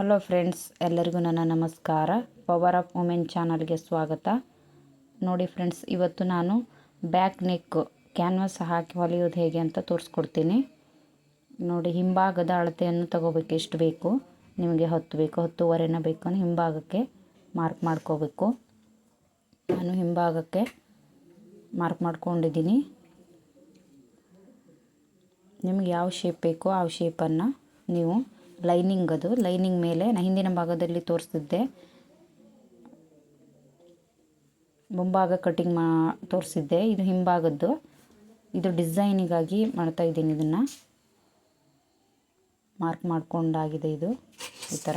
Hello friends ಎಲ್ಲರಿಗೂ ನನ್ನ ನಮಸ್ಕಾರ. ಪವರ್ ಆಫ್ ವುಮೆನ್ ಚಾನಲ್ಗೆ ಸ್ವಾಗತ. ನೋಡಿ ಫ್ರೆಂಡ್ಸ್ ಇವತ್ತು ನಾನು ಬ್ಯಾಕ್ ನೆಕ್ ಕ್ಯಾನ್ವಾಸ್ ಹಾಕಿ ಹೊಲಿಯೋದು ಹೇಗೆ ಅಂತ ತೋರಿಸ್ಕೊಡ್ತೀನಿ. ನೋಡಿ, ಹಿಂಭಾಗದ ಅಳತೆಯನ್ನು ತಗೋಬೇಕು. ಎಷ್ಟು ಬೇಕು? ನಿಮಗೆ ಹತ್ತು ಬೇಕು. ಹತ್ತುವರೆನ ಬೇಕು ಹಿಂಭಾಗಕ್ಕೆ ಮಾರ್ಕ್ ಮಾಡ್ಕೋಬೇಕು. ನಾನು ಹಿಂಭಾಗಕ್ಕೆ ಮಾರ್ಕ್ ಮಾಡ್ಕೊಂಡಿದ್ದೀನಿ. ನಿಮ್ಗೆ ಯಾವ ಶೇಪ್ ಬೇಕೋ, ಆ ಶೇಪನ್ನು ನೀವು ಲೈನಿಂಗ್ ಅದು. ಲೈನಿಂಗ್ ಮೇಲೆ ನಾನು ಹಿಂದಿನ ಭಾಗದಲ್ಲಿ ತೋರಿಸಿದ್ದೆ ಮುಂಭಾಗ ಕಟಿಂಗ್ ಮಾ ತೋರಿಸಿದ್ದೆ ಇದು ಹಿಂಭಾಗದ್ದು. ಇದು ಡಿಸೈನಿಗಾಗಿ ಮಾಡ್ತಾ ಇದ್ದೀನಿ ಇದನ್ನು. ಮಾರ್ಕ್ ಮಾಡಿಕೊಂಡಾಗಿದೆ ಇದು. ಈ ಥರ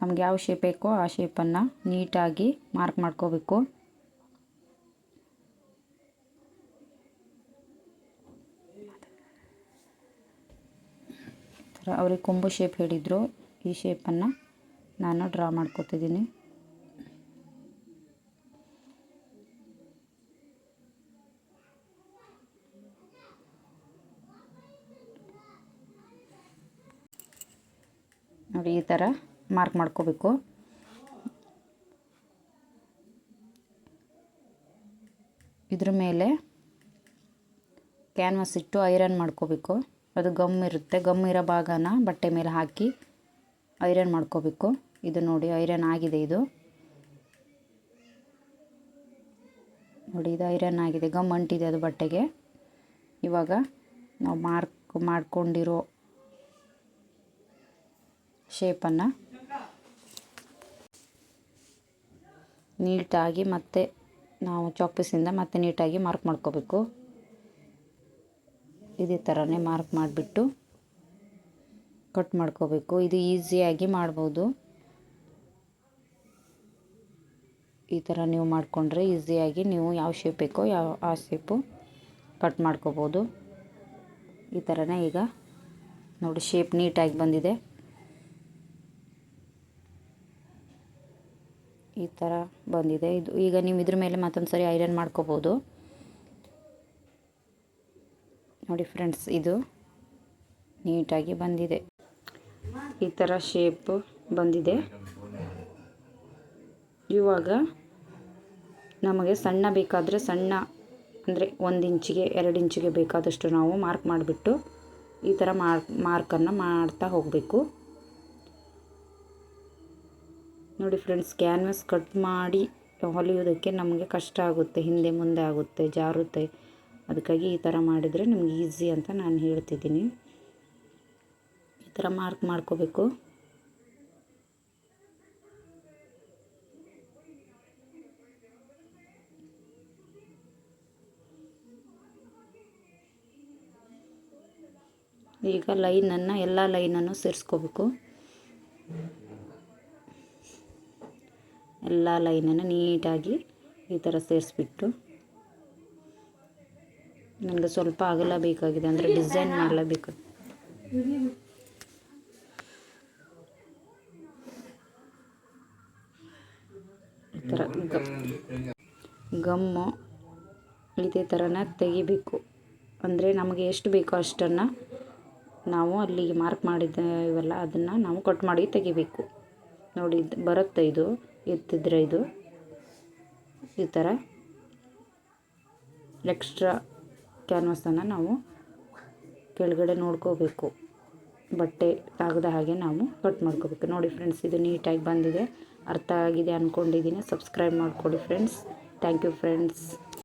ನಮ್ಗೆ ಯಾವ ಶೇಪ್ ಬೇಕೋ ಆ ಶೇಪನ್ನು ನೀಟಾಗಿ ಮಾರ್ಕ್ ಮಾಡ್ಕೋಬೇಕು. ಅವ್ರಿಗೆ ಕೊಂಬು ಶೇಪ್ ಹೇಳಿದರು, ಈ ಶೇಪನ್ನು ನಾನು ಡ್ರಾ ಮಾಡ್ಕೋತಿದ್ದೀನಿ. ನೋಡಿ ಈ ಥರ ಮಾರ್ಕ್ ಮಾಡ್ಕೋಬೇಕು. ಇದ್ರ ಮೇಲೆ ಕ್ಯಾನ್ವಾಸ್ ಇಟ್ಟು ಐರನ್ ಮಾಡ್ಕೋಬೇಕು. ಅದು ಗಮ್ ಇರುತ್ತೆ. ಗಮ್ ಇರೋ ಭಾಗನ ಬಟ್ಟೆ ಮೇಲೆ ಹಾಕಿ ಐರನ್ ಮಾಡ್ಕೋಬೇಕು. ಇದು ನೋಡಿ, ಐರನ್ ಆಗಿದೆ ಇದು. ನೋಡಿ, ಇದು ಐರನ್ ಆಗಿದೆ. ಗಮ್ ಅಂಟಿದೆ ಅದು ಬಟ್ಟೆಗೆ. ಇವಾಗ ನಾವು ಮಾರ್ಕ್, ಮಾಡ್ಕೊಂಡಿರೋ ಶೇಪನ್ನು ನೀಟಾಗಿ ಮತ್ತೆ ನಾವು ಚಾಪಿಸಿಂದ ಮತ್ತೆ ನೀಟಾಗಿ ಮಾರ್ಕ್ ಮಾಡ್ಕೋಬೇಕು. ಇದೇ ಥರನೇ ಮಾರ್ಕ್ ಮಾಡಿಬಿಟ್ಟು ಕಟ್ ಮಾಡ್ಕೋಬೇಕು. ಇದು ಈಸಿಯಾಗಿ ಮಾಡ್ಬೋದು. ಈ ಥರ ನೀವು ಮಾಡಿಕೊಂಡ್ರೆ ಈಸಿಯಾಗಿ ನೀವು ಯಾವ ಶೇಪ್ ಬೇಕೋ ಯಾವ, ಆ ಶೇಪು ಕಟ್ ಮಾಡ್ಕೋಬೋದು. ಈ ಥರನೇ ಈಗ ನೋಡಿ ಶೇಪ್ ನೀಟಾಗಿ ಬಂದಿದೆ. ಈ ಥರ ಬಂದಿದೆ. ಇದು ಈಗ ನೀವು ಇದ್ರ ಮೇಲೆ ಮತ್ತೊಂದು ಸರಿ ಐರನ್ ಮಾಡ್ಕೋಬೋದು. ನೋಡಿ ಫ್ರೆಂಡ್ಸ್, ಇದು ನೀಟಾಗಿ ಬಂದಿದೆ. ಈ ಥರ ಶೇಪ್ ಬಂದಿದೆ. ಇವಾಗ ನಮಗೆ ಸಣ್ಣ ಬೇಕಾದರೆ ಸಣ್ಣ, ಅಂದರೆ ಒಂದು ಇಂಚಿಗೆ, ಎರಡು ಇಂಚಿಗೆ ಬೇಕಾದಷ್ಟು ನಾವು ಮಾರ್ಕ್ ಮಾಡಿಬಿಟ್ಟು ಈ ಥರ ಮಾರ್ಕ್ ಮಾರ್ಕನ್ನು ಮಾಡ್ತಾ ಹೋಗಬೇಕು. ನೋಡಿ ಫ್ರೆಂಡ್ಸ್ ಕ್ಯಾನ್ವಸ್ ಕಟ್ ಮಾಡಿ ಹೊಲಿಯೋದಕ್ಕೆ ನಮಗೆ ಕಷ್ಟ ಆಗುತ್ತೆ, ಹಿಂದೆ ಮುಂದೆ ಆಗುತ್ತೆ, ಜಾರುತ್ತೆ. ಅದಕ್ಕಾಗಿ ಈ ಥರ ಮಾಡಿದರೆ ನಿಮ್ಗೆ ಈಸಿ ಅಂತ ನಾನು ಹೇಳ್ತಿದ್ದೀನಿ. ಈ ಥರ ಮಾರ್ಕ್ ಮಾಡ್ಕೋಬೇಕು. ಈಗ ಲೈನನ್ನು, ಎಲ್ಲ ಲೈನನ್ನು ಸೇರಿಸ್ಕೋಬೇಕು. ಎಲ್ಲ ಲೈನನ್ನು ನೀಟಾಗಿ ಈ ಥರ ಸೇರಿಸ್ಬಿಟ್ಟು. ನನಗೆ ಸ್ವಲ್ಪ ಅಗಲ ಬೇಕಾಗಿದೆ ಅಂದರೆ ಡಿಸೈನ್ ಮಾಡಲೇಬೇಕು. ಈ ಥರ ಗಮ್ಮು. ಇದೇ ಥರನ ತೆಗಿಬೇಕು. ಅಂದರೆ ನಮಗೆ ಎಷ್ಟು ಬೇಕೋ ಅಷ್ಟನ್ನು ನಾವು ಅಲ್ಲಿಗೆ ಮಾರ್ಕ್ ಮಾಡಿದ್ದೇವಲ್ಲ, ಅದನ್ನು ನಾವು ಕಟ್ ಮಾಡಿ ತೆಗಿಬೇಕು. ನೋಡಿ ಬರುತ್ತೆ ಇದು? ಎತ್ತಿದ್ರೆ ಇದು? ಈ ಥರ ಎಕ್ಸ್ಟ್ರಾ ಕ್ಯಾನ್ವಸನ್ನು ನಾವು ಕೆಳಗಡೆ ನೋಡ್ಕೋಬೇಕು. ಬಟ್ಟೆ ತಾಗದ ಹಾಗೆ ನಾವು ಕಟ್ ಮಾಡ್ಕೋಬೇಕು. ನೋಡಿ ಫ್ರೆಂಡ್ಸ್, ಇದು ನೀಟಾಗಿ ಬಂದಿದೆ. ಅರ್ಥ ಆಗಿದೆ ಅಂದ್ಕೊಂಡಿದ್ದೀನಿ ಸಬ್ಸ್ಕ್ರೈಬ್ ಮಾಡಿಕೊಡಿ ಫ್ರೆಂಡ್ಸ್. Thank you friends.